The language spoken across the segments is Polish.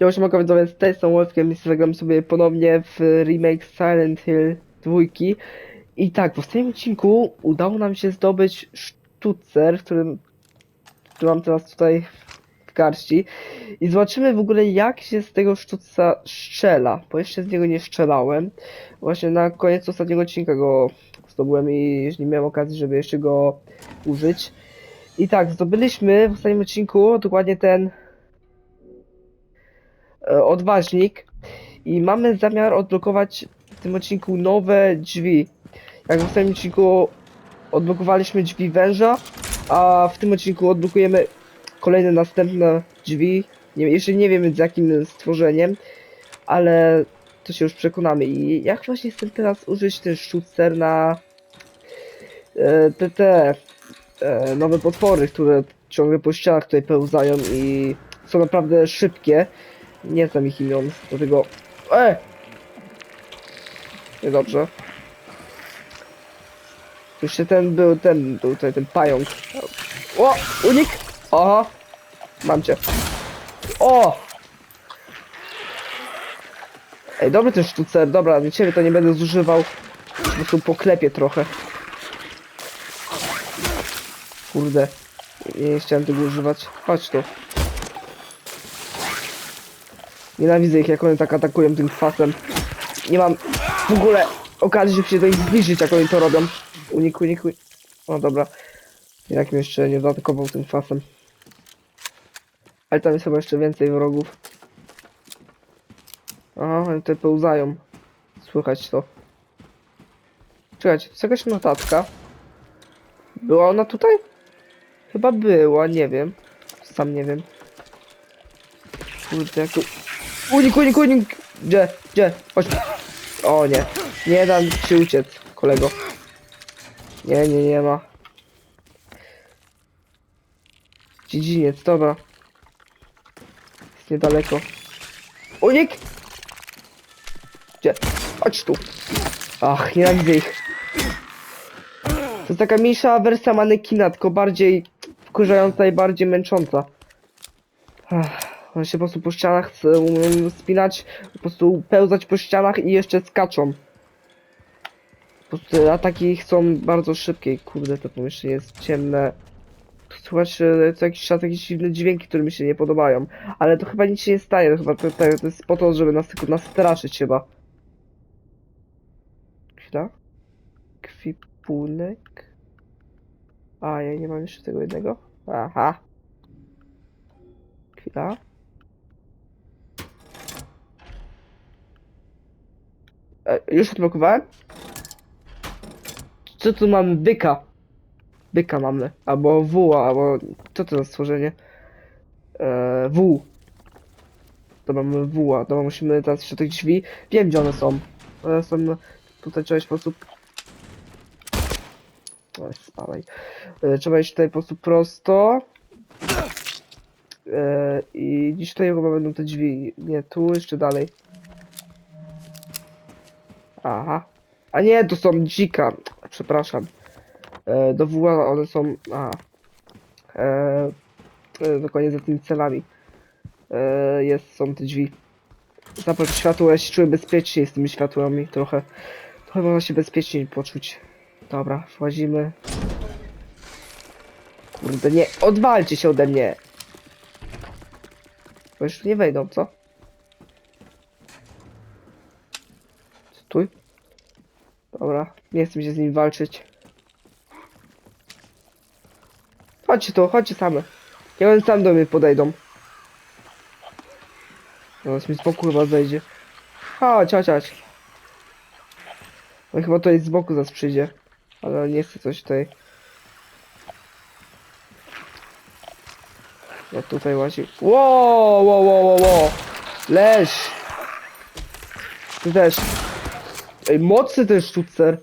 Ja się mogę widzowie z tej są Wolfkiem i zagram sobie ponownie w remake Silent Hill 2. I tak, w ostatnim odcinku udało nam się zdobyć sztucer, którym, który mam teraz tutaj w garści. I zobaczymy w ogóle jak się z tego sztuca strzela, bo jeszcze z niego nie strzelałem. Właśnie na koniec ostatniego odcinka go zdobyłem i już nie miałem okazji, żeby jeszcze go użyć. I tak, zdobyliśmy w ostatnim odcinku dokładnie ten odważnik i mamy zamiar odblokować w tym odcinku nowe drzwi. Jak w ostatnim odcinku odblokowaliśmy drzwi węża, a w tym odcinku odblokujemy kolejne następne drzwi. Nie, jeszcze nie wiemy z jakim stworzeniem, ale to się już przekonamy. I jak właśnie chcę teraz użyć ten sztucer na e, te, te e, nowe potwory, które ciągle po ścianach tutaj pełzają i są naprawdę szybkie. Nie znam ich imion, dlatego... E! Niedobrze. Jeszcze ten był, ten był tutaj, ten pająk. O! Unik! Aha! Mam cię. O! Ej, dobry ten sztucer, dobra, do ciebie to nie będę zużywał. Po prostu poklepię trochę. Kurde. Nie chciałem tego używać. Chodź tu. Nienawidzę ich, jak one tak atakują tym kwasem. Nie mam w ogóle okazji, żeby się do nich zbliżyć, jak oni to robią. Unik, unik, unik. O, dobra. Jak jeszcze nie zaatakował tym kwasem. Ale tam jest chyba jeszcze więcej wrogów. Aha, oni tutaj pełzają. Słychać to. Czekajcie, jest jakaś notatka. Była ona tutaj? Chyba była, nie wiem. Sam nie wiem. Kurde, jak. Unik, unik, unik! Gdzie? Gdzie? Chodź. O nie. Nie dam ci uciec, kolego. Nie, nie, nie ma. Dziedziniec, dobra. Jest niedaleko. Unik! Gdzie? Chodź tu. Ach, nienawidzę ich. To taka mniejsza wersja manekina, tylko bardziej wkurzająca i bardziej męcząca. Ach, One się po prostu po ścianach s- umieją spinać, po prostu pełzać po ścianach i jeszcze skaczą. Po prostu ataki są bardzo szybkie. Kurde, to pomieszczenie jest ciemne. Tu Słychać e, co jakiś czas jakieś dziwne dźwięki, które mi się nie podobają. Ale to chyba nic się nie stanie, to chyba to, to jest po to, żeby nas tylko nastraszyć chyba. Chwila. Kwipunek. A, ja nie mam jeszcze tego jednego. Aha. Chwila. Już odblokowałem? Co tu mamy? Byka. Byka mamy. Albo W, albo... Co to za stworzenie? E, w. To mamy W, a to musimy teraz jeszcze tych drzwi. Wiem gdzie one są. One są... Tutaj trzeba iść po prostu... Oj, spadaj. E, trzeba iść tutaj po prostu prosto. E, I dziś tutaj chyba będą te drzwi. Nie, tu jeszcze dalej. Aha. A nie, to są dzika. Przepraszam. E, do WA one są. A. E, e, dokładnie za tymi celami. E, jest, są te drzwi. Zapal światło, ja się czuję bezpiecznie z tymi światłami trochę. Trochę można się bezpieczniej poczuć. Dobra, wchodzimy. Kurde, nie, odwalcie się ode mnie. Bo już nie wejdą, co? Dobra, nie chcę się z nim walczyć. Chodźcie tu, chodźcie same. Ja oni sam do mnie podejdą. Zaraz mi z boku chyba zejdzie. Chodź, chodź, chodź. On chyba tutaj z boku zaraz przyjdzie. Ale nie chcę coś tutaj. No tutaj łazi. Wow, wow, wow, wow, wow. Leż. Ty też. Ej, mocny ten sztucer.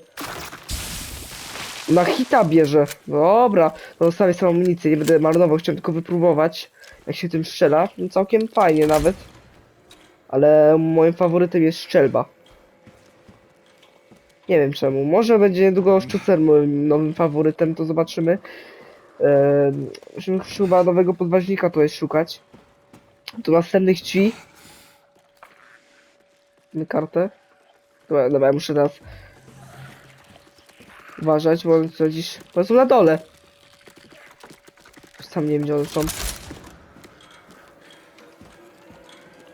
Na hita bierze. Dobra, no zostawię sobie amunicję, nie będę marnował, chciałem tylko wypróbować, jak się tym strzela. No, całkiem fajnie nawet. Ale moim faworytem jest strzelba. Nie wiem czemu. Może będzie niedługo sztucer moim nowym faworytem, to zobaczymy. Eee, musimy chyba nowego podważnika tutaj szukać. Do następnych drzwi. Mamy kartę. Dobra, dobra, muszę teraz uważać, bo co dziś... Bo są na dole. Sam nie wiem, gdzie one są.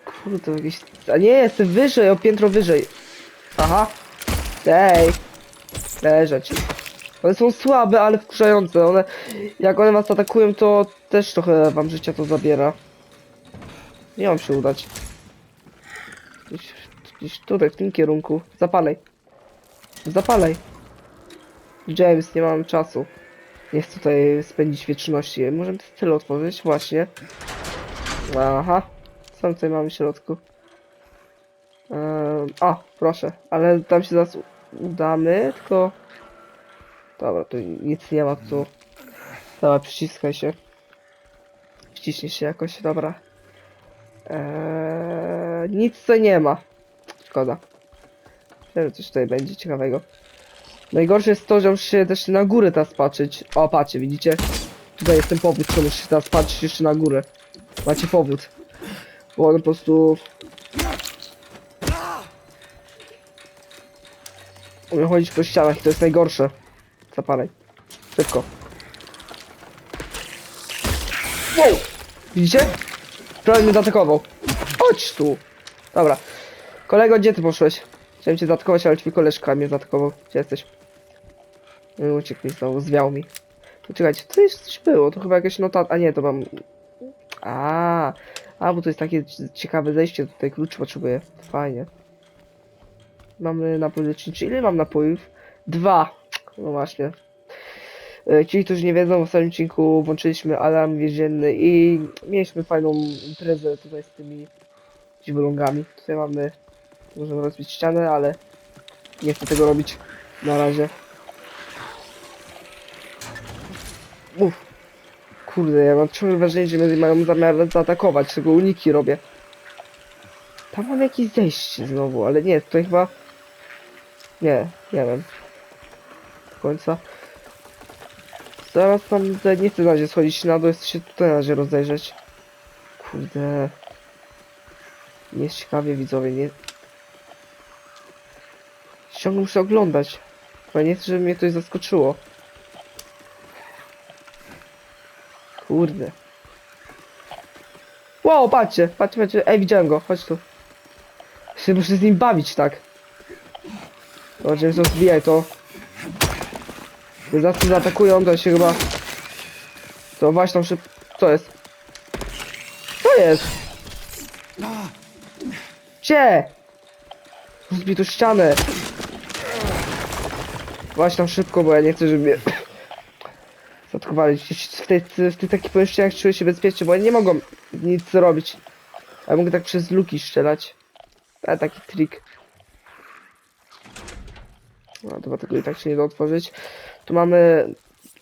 Kurde, jakieś... A nie, jestem wyżej, o piętro wyżej. Aha. Ej. Leżeć. One są słabe, ale wkurzające. One, jak one was atakują, to też trochę wam życia to zabiera. Nie mam się udać. Gdzieś, tutaj, w tym kierunku. Zapalej. Zapalej. James, nie mam czasu. Nie chcę tutaj spędzić wieczności. Możemy tyle otworzyć? Właśnie. Aha. Co tutaj mamy w środku? Ehm, a, proszę. Ale tam się zaraz udamy, tylko... Dobra, tu nic nie ma tu. Dobra, przyciskaj się. Wciśnij się jakoś, dobra. Eee, nic tutaj nie ma. Szkoda. Nie wiem, coś tutaj będzie ciekawego. Najgorsze jest to, że muszę się też na górę teraz patrzeć. O, patrzcie, widzicie? Tutaj jest ten powód, muszę się teraz patrzeć jeszcze na górę. Macie powód. Bo on po prostu... Umiem chodzić po ścianach i to jest najgorsze. Zapalaj. Szybko. Wow! Widzicie? Prawie mnie zaatakował. Chodź tu. Dobra. Kolego, gdzie ty poszłeś? Chciałem cię zaatakować, ale twój koleżka mnie zaatakował. Gdzie jesteś? No, Uciekł mi znowu, zwiał mi. Poczekajcie, to jest coś było, to chyba jakaś nota... A nie, to mam... A, a, bo to jest takie ciekawe zejście, tutaj klucz potrzebuję. Fajnie. Mamy napój leczniczy. Ile mam napojów? Dwa. No właśnie. E, Ci, którzy nie wiedzą, w ostatnim odcinku włączyliśmy alarm więzienny i mieliśmy fajną imprezę tutaj z tymi dziwolągami. Tutaj mamy, możemy rozbić ścianę, ale nie chcę tego robić na razie. Uff. Kurde, ja mam ciągle wrażenie, że mnie mają zamiar zaatakować, tego uniki robię. Tam mam jakieś zejście znowu, ale nie, tutaj chyba... Nie, nie wiem. Do końca. Zaraz tam nie chcę na razie schodzić na dół, jest się tutaj na razie rozejrzeć. Kurde. Nie jest ciekawie widzowie, nie... Ciągle muszę oglądać. Bo nie chcę, żeby mnie coś zaskoczyło. Kurde. Wow, patrzcie, patrzcie, patrzcie. Ej, widziałem go, chodź tu. Się muszę z nim bawić, tak. Dobrze, co zbijaj to. Zawsze zaatakują, to się chyba... To właśnie tam szyb... Co jest? Co jest? Gdzie? Zbij tu ścianę. Właśnie tam szybko, bo ja nie chcę, żeby mnie... Zaatakowali. W tych, w tych takich pomieszczeniach czuję się bezpiecznie, bo oni nie mogą nic zrobić. Ja mogę tak przez luki strzelać. A taki trik. No to tego i tak się nie da otworzyć. Tu mamy...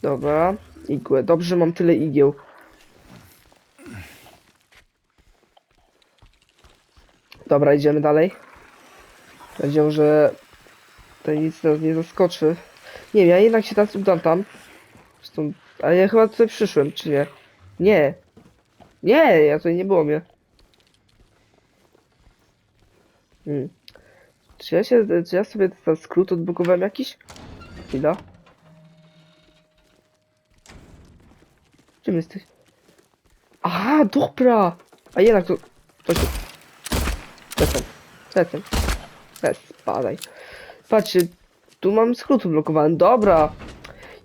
Dobra. Igłę. Dobrze, mam tyle igieł. Dobra, idziemy dalej. Nadzieję, że to nic nas nie zaskoczy. Nie wiem, ja jednak się teraz udam tam. Zresztą, ale ja chyba tutaj przyszłem, czy nie? Nie. Nie, ja tutaj nie było mnie. Hmm. Czy ja się, czy ja sobie ten skrót odblokowałem jakiś? Chwila. Czym jesteś? Aha, dobra! A jednak to... Chodź tu. Lecę. Lecę. Bez, spadaj. Patrzcie, tu mam skrót odblokowany. Dobra.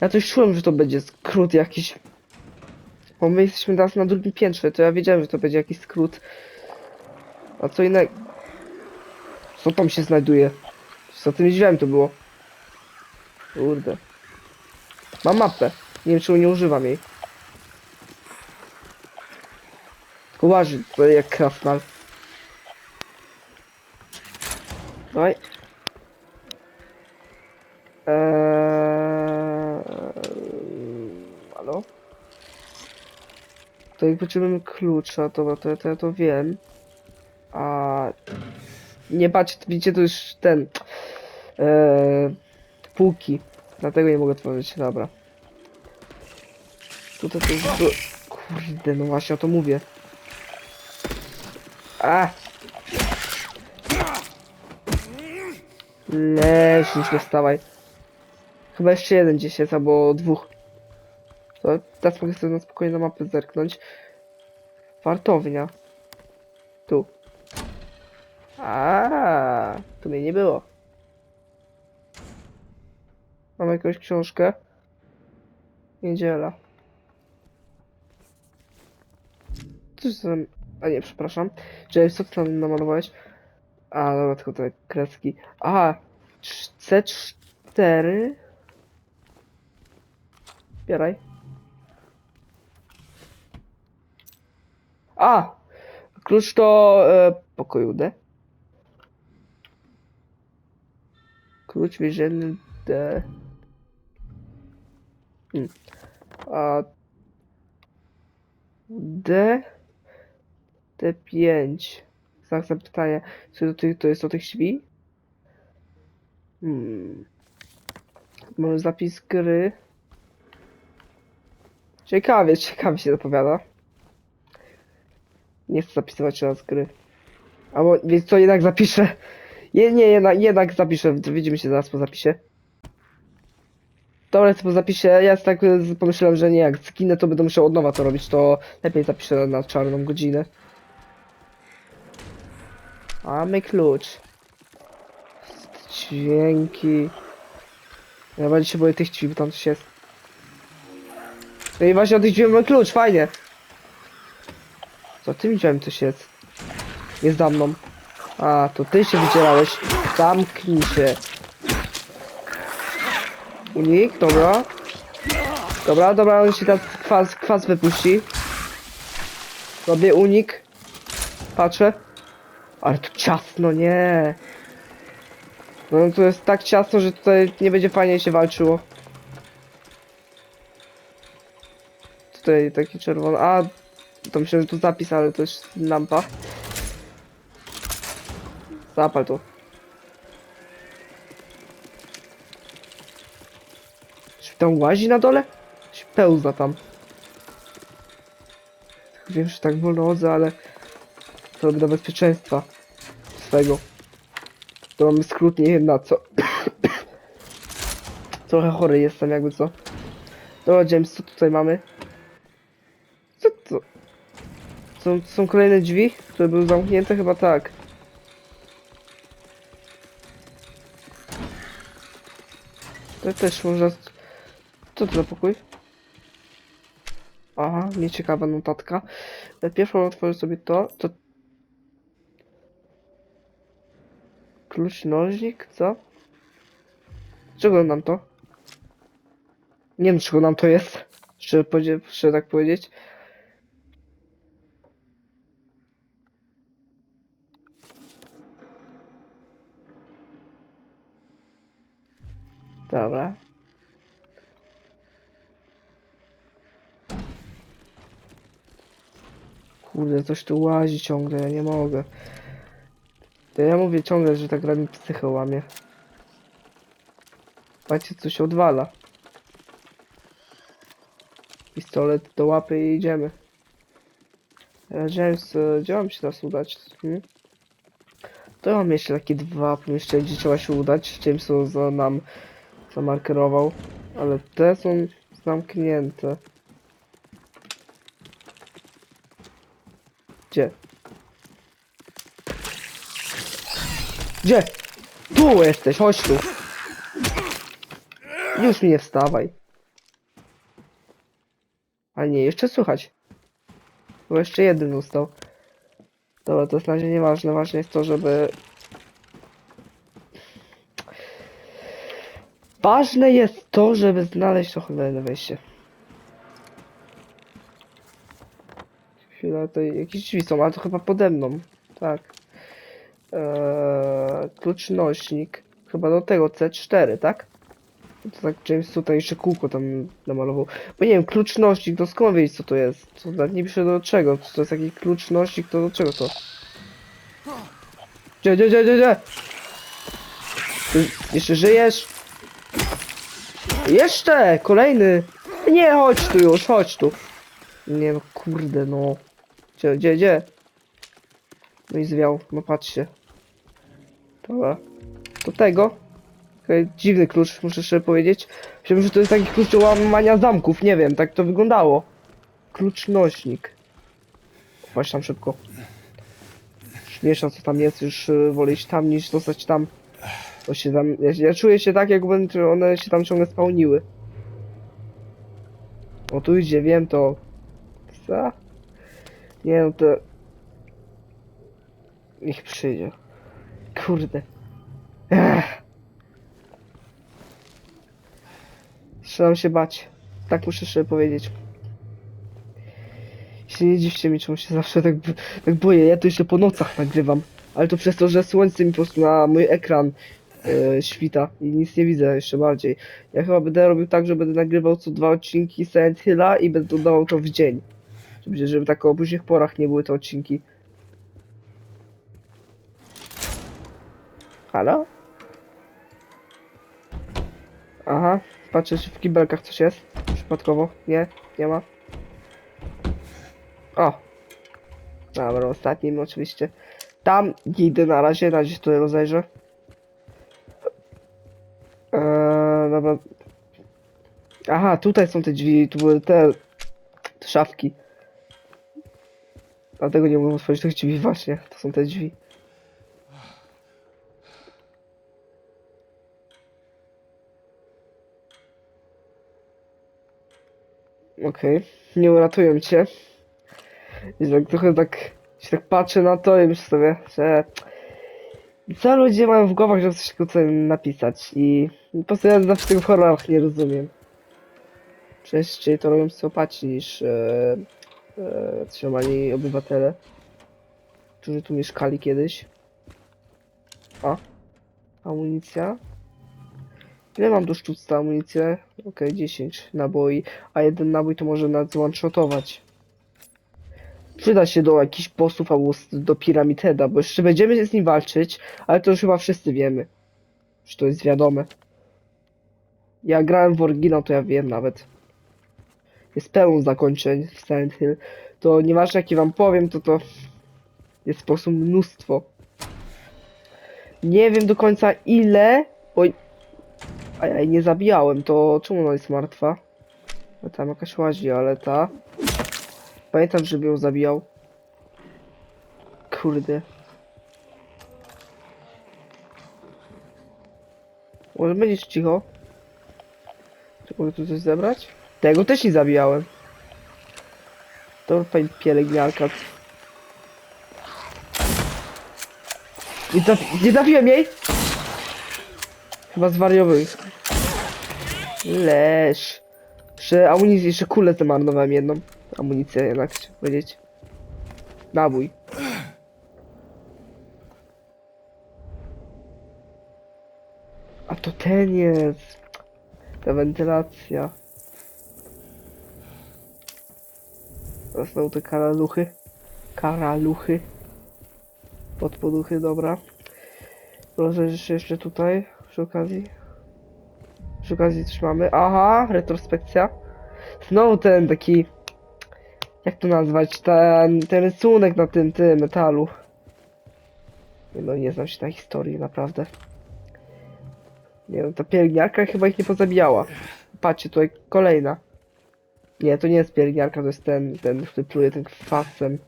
Ja coś czułem, że to będzie skrót jakiś. Bo my jesteśmy teraz na drugim piętrze, to ja wiedziałem, że to będzie jakiś skrót. A co innego... Co tam się znajduje? Co tym drzwiami to było? Kurde. Mam mapę. Nie wiem, czemu nie używam jej. Tylko łaży jak krasnal. Dawaj. Jak potrzebujemy klucza, to, to, to ja to wiem. A nie patrz, widzicie, to już ten. Eee, półki. Dlatego nie mogę otworzyć. Dobra. Tutaj to jest. Kurde, no właśnie o to mówię. A! Leż, już nie wstawaj. Chyba jeszcze jeden gdzieś jest, albo dwóch. To teraz mogę sobie na spokojnie na mapę zerknąć. Wartownia. Tu. A, tu mnie nie było. Mam jakąś książkę. Niedziela. Coś tam... A nie, przepraszam. James, co tam namalowałeś? A, dobra, tylko te kreski. Cz- C4. Bieraj. A! Klucz do e, pokoju D. Klucz więzienny D. Hmm. A D. D5. Znak zapytania. Co do to jest do tych drzwi? Hmm. Mamy zapis gry. Ciekawie, ciekawie się zapowiada. Nie chcę zapisywać teraz gry. Albo, więc co, jednak zapiszę. Nie, nie, jednak, jednak zapiszę. Widzimy się zaraz po zapisie. Dobra, po zapisie. Ja tak pomyślałem, że nie, jak zginę, to będę musiał od nowa to robić, to lepiej zapiszę na czarną godzinę. Mamy klucz. Dźwięki. Ja bardziej się boję tych drzwi, bo tam coś jest. No i właśnie od tych drzwi mamy klucz, fajnie. Co ty widziałem coś jest? Jest za mną. A, to ty się wydzierałeś. Zamknij się. Unik, dobra. Dobra, dobra, on się teraz kwas, kwas wypuści. Robię unik. Patrzę. Ale tu ciasno, nie. No to jest tak ciasno, że tutaj nie będzie fajnie się walczyło. Tutaj taki czerwony. A, to myślę, że tu zapis, ale to jest lampa. Zapal to. Czy tam łazi na dole? Czy pełza tam? Wiem, że tak wolno chodzę, ale to dla bezpieczeństwa swego. To mamy skrót, nie na co. Trochę chory jestem, jakby co. Dobra, James, co tutaj mamy? Co to? Są, są kolejne drzwi, które były zamknięte? Chyba tak. To też można... Co to za pokój? Aha, nieciekawa notatka. E, Pierwszą otworzę sobie to. To... Klucz nożnik, co? Czego nam to? Nie wiem, czego nam to jest. Szczerze, szczerze tak powiedzieć. Dobra. Kurde, coś tu łazi ciągle, ja nie mogę. To ja mówię ciągle, że ta gra mi psychę łamie. Patrzcie, co się odwala. Pistolet do łapy i idziemy. E, James, e, gdzie mam się teraz udać? Hmm? To mam jeszcze takie dwa pomieszczenia, gdzie trzeba się udać. James nam zamarkerował. Ale te są zamknięte. Gdzie? Gdzie? Tu jesteś, chodź tu. Już nie wstawaj. A nie, jeszcze słychać. Bo jeszcze jeden został. Dobra, to jest na razie nieważne. Ważne jest to, żeby... Ważne jest to, żeby znaleźć to cholerne wejście. Chwila, to jakieś drzwi są, ale to chyba pode mną. Tak. Eee, klucz nośnik. Chyba do tego C4, tak? To tak James tutaj jeszcze kółko tam namalował. Bo nie wiem, klucz nośnik, to skąd wiedzieć co to jest? To nawet nie pisze do czego. To jest jakiś klucz nośnik, to do czego to? Gdzie, gdzie, gdzie, gdzie, gdzie? Jeszcze żyjesz? Jeszcze! Kolejny! Nie, chodź tu już, chodź tu. Nie no, kurde no. Gdzie, gdzie, gdzie? No i zwiał, no patrzcie. Dobra. Do tego. Dziwny klucz, muszę szczerze powiedzieć. Myślałem, że to jest taki klucz do łamania zamków, nie wiem, tak to wyglądało. Klucz nośnik. Właśnie tam szybko. Śmieszno co tam jest, już y, wolę iść tam niż zostać tam. Bo się tam, ja, ja czuję się tak, jakby one się tam ciągle spełniły. O tu idzie, wiem to. Co? Nie no to... Niech przyjdzie. Kurde. Trzeba się bać. Tak muszę szczerze powiedzieć. Się nie dziwcie mi, czemu się zawsze tak, tak boję. Ja to jeszcze po nocach nagrywam. Ale to przez to, że słońce mi po prostu na mój ekran e, świta i nic nie widzę jeszcze bardziej. Ja chyba będę robił tak, że będę nagrywał co dwa odcinki Silent Hilla i będę dodawał to w dzień. Żeby, żeby tak o późnych porach nie były te odcinki. Halo? Aha, patrzę czy w kibelkach coś jest. Przypadkowo. Nie, nie ma. O! Dobra, ostatnim oczywiście. Tam idę na razie, na razie tutaj rozejrzę. Eee, dobra. Aha, tutaj są te drzwi, tu były te, te szafki. Dlatego nie mogłem otworzyć tych drzwi właśnie, to są te drzwi. Okej, nie uratują cię. I tak trochę tak się tak patrzę na to i myślę sobie, że co ludzie mają w głowach, żeby coś takiego napisać i po prostu ja zawsze tego w horrorach nie rozumiem. Częściej to robią psychopaci niż e, e, obywatele, którzy tu mieszkali kiedyś. O, amunicja. Ile mam do sztuczca amunicję? Okej, 10 naboi, a jeden nabój to może nas one-shotować. Przyda się do jakichś bossów albo do Pyramid Heada, bo jeszcze będziemy z nim walczyć, ale to już chyba wszyscy wiemy. Że to jest wiadome. Ja grałem w oryginał, to ja wiem nawet. Jest pełno zakończeń w Silent Hill. To nieważne jakie wam powiem, to to jest po prostu mnóstwo. Nie wiem do końca ile, bo... A ja jej nie zabijałem, to czemu ona jest martwa? No tam jakaś łazi, ale ta... Pamiętam, żeby ją zabijał. Kurde. Może będziesz cicho? Czy mogę tu coś zebrać? Tego też nie zabijałem. To pani pielęgniarka. Nie, trafi- nie trafiłem jej! Chyba zwariował. Leż. Jeszcze amunicję, jeszcze kulę zmarnowałem jedną. Amunicję jednak, chcę powiedzieć. Nabój. A to ten jest. Ta wentylacja. Zostały te karaluchy. Karaluchy. Podpoduchy, dobra. Rozejrzę jeszcze tutaj, przy okazji. Przy okazji coś mamy. Aha, retrospekcja. Znowu ten taki... Jak to nazwać? Ten, ten rysunek na tym, tym metalu. No nie znam się na historii, naprawdę. Nie no, ta pielęgniarka chyba ich nie pozabijała. Patrzcie, tutaj kolejna. Nie, to nie jest pielęgniarka, to jest ten, ten, który pluje tym kwasem.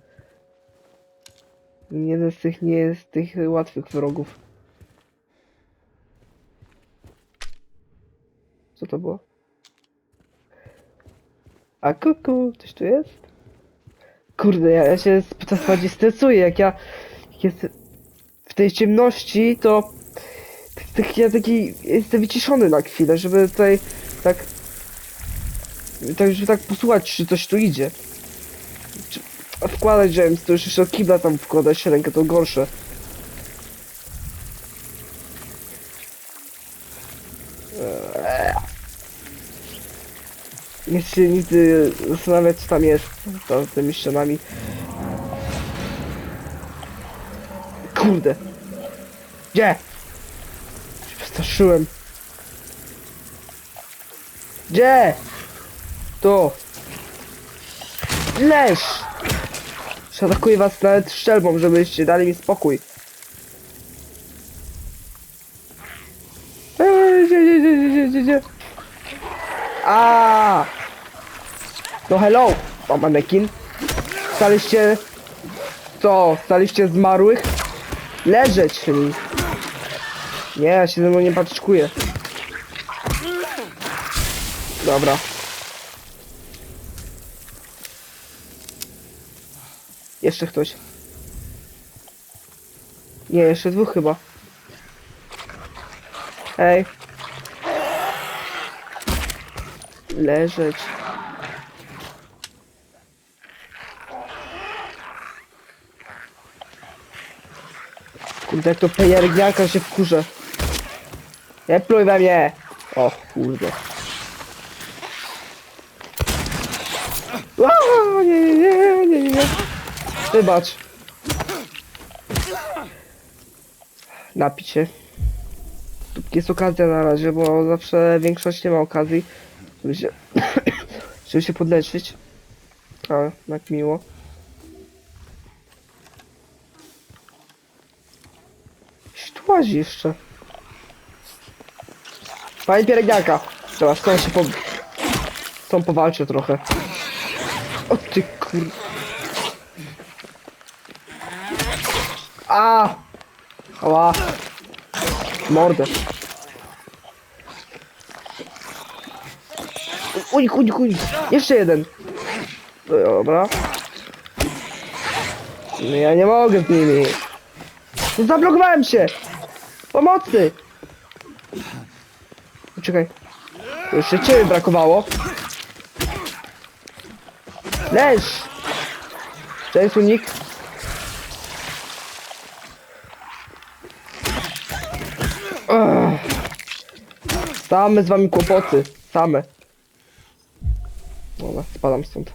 Jeden z tych nie jest tych łatwych wrogów. Co to było? A kuku, coś tu jest? Kurde, ja, ja się coraz bardziej stresuję, jak ja jak jestem w tej ciemności, to tak, tak, ja taki jestem wyciszony na chwilę, żeby tutaj tak tak, żeby tak posłuchać, czy coś tu idzie. Czy, a wkładać James, to już jeszcze od kibla tam wkładać rękę, to gorsze. Nie chcę się nigdy zastanawiać, co tam jest za tymi ścianami. Kurde. Gdzie? Się przestraszyłem. Gdzie? Tu. Leż! Atakuję was nawet strzelbą, żebyście dali mi spokój. gdzie, gdzie, gdzie, gdzie, gdzie, gdzie? A. No hello, mam manekin. Staliście... Co? Staliście zmarłych? Leżeć. Nie, ja się ze mną nie paczkuję. Dobra. Jeszcze ktoś. Nie, jeszcze dwóch chyba. Hej. Leżeć. Kurde, jak to pejerniaka się wkurza. Nie pluj we mnie! O kurde. Ła, nie, nie, nie, nie, nie. Wybacz. Się. Jest okazja na razie, bo zawsze większość nie ma okazji, żeby się, żeby się podleczyć. Ale jak miło. Gdzieś tu łazi jeszcze. Panie pielęgniarka! Dobra, z tą się po... Z powalczę trochę. O ty kur... A! Ała! Mordę. Unik, unik, unik! Jeszcze jeden! Dobra. No ja nie mogę z nimi. No zablokowałem się! Pomocy! Poczekaj. Jeszcze ciebie brakowało. Leż! Cześć, unik. Ugh. Same z wami kłopoty. Same. Dobra, spadam stąd.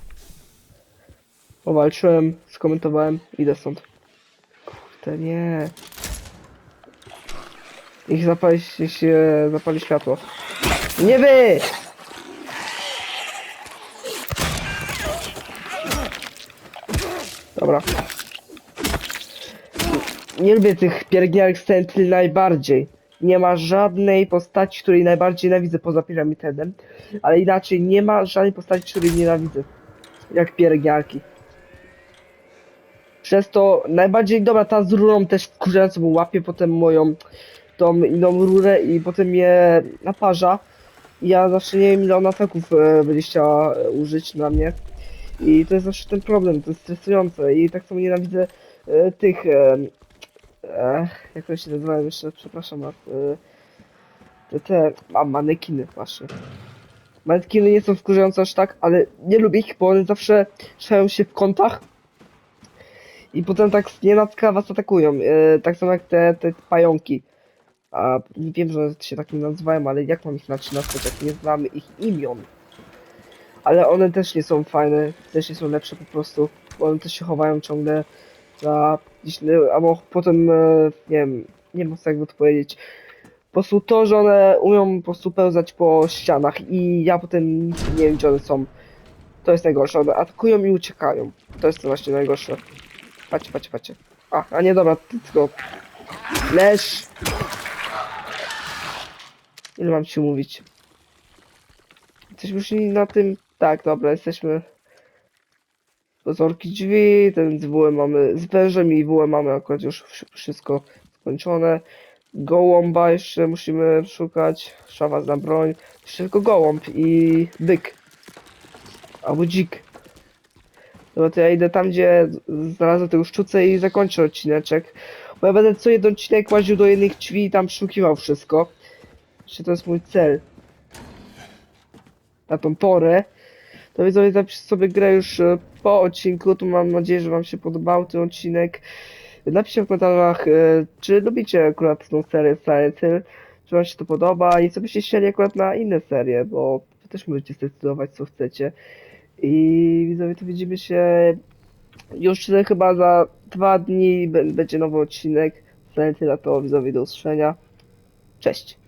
Powalczyłem, skomentowałem, idę stąd. Kurde, nie. Ich zapali się, się zapali światło. Nie wy! Dobra. Nie lubię tych pielęgniarek Sentinel najbardziej. Nie ma żadnej postaci, której najbardziej nienawidzę poza Piramidem. Ale inaczej, nie ma żadnej postaci, której nienawidzę. Jak pielęgniarki. Przez to najbardziej, dobra, ta z rurą też wkurzająco, bo łapie potem moją tą inną rurę i potem mnie naparza. I ja zawsze nie wiem ile ona e, będzie chciała e, użyć na mnie. I to jest zawsze ten problem, to jest stresujące i tak samo nienawidzę e, tych, e, e, jak to się nazywają jeszcze, przepraszam, a, e, te, te, a manekiny właśnie. Manekiny nie są wkurzające aż tak, ale nie lubię ich, bo one zawsze szają się w kątach i potem tak z nienacka was atakują, e, tak samo jak te, te pająki. A nie wiem, że się tak nie nazywają, ale jak mam ich na 13, tak nie znamy ich imion. Ale one też nie są fajne, też nie są lepsze po prostu, bo one też się chowają ciągle za no, albo potem, e, nie wiem, nie wiem jakby to powiedzieć. Po prostu to, że one umią po prostu pełzać po ścianach i ja potem nie wiem gdzie one są. To jest najgorsze, one atakują i uciekają. To jest to właśnie najgorsze. Patrzcie, patrzcie, patrzcie. A, a nie dobra, ty tylko... Leż! Ile mam ci mówić? Jesteśmy już na tym... Tak, dobra, jesteśmy... Dozorki drzwi, ten z mamy... Z wężem i WM mamy akurat już wsz- wszystko skończone. Gołąba jeszcze musimy szukać. Szawa na broń. Jeszcze tylko gołąb i byk. Albo dzik. Dobra, to ja idę tam, gdzie znalazłem tego szczucę i zakończę odcineczek. Bo ja będę co jeden odcinek łaził do jednych drzwi i tam przeszukiwał wszystko. Czy to jest mój cel? Na tą porę. To widzowie zapisz sobie grę już e, po odcinku. Tu mam nadzieję, że wam się podobał ten odcinek. Napiszcie w komentarzach, e, czy lubicie akurat tą serię Silent Hill, czy wam się to podoba i co byście chcieli akurat na inne serie, bo wy też możecie zdecydować co chcecie. I widzowie, to widzimy się już e, chyba za dwa dni będzie nowy odcinek Silent Hilla, to widzowie do usłyszenia. Cześć!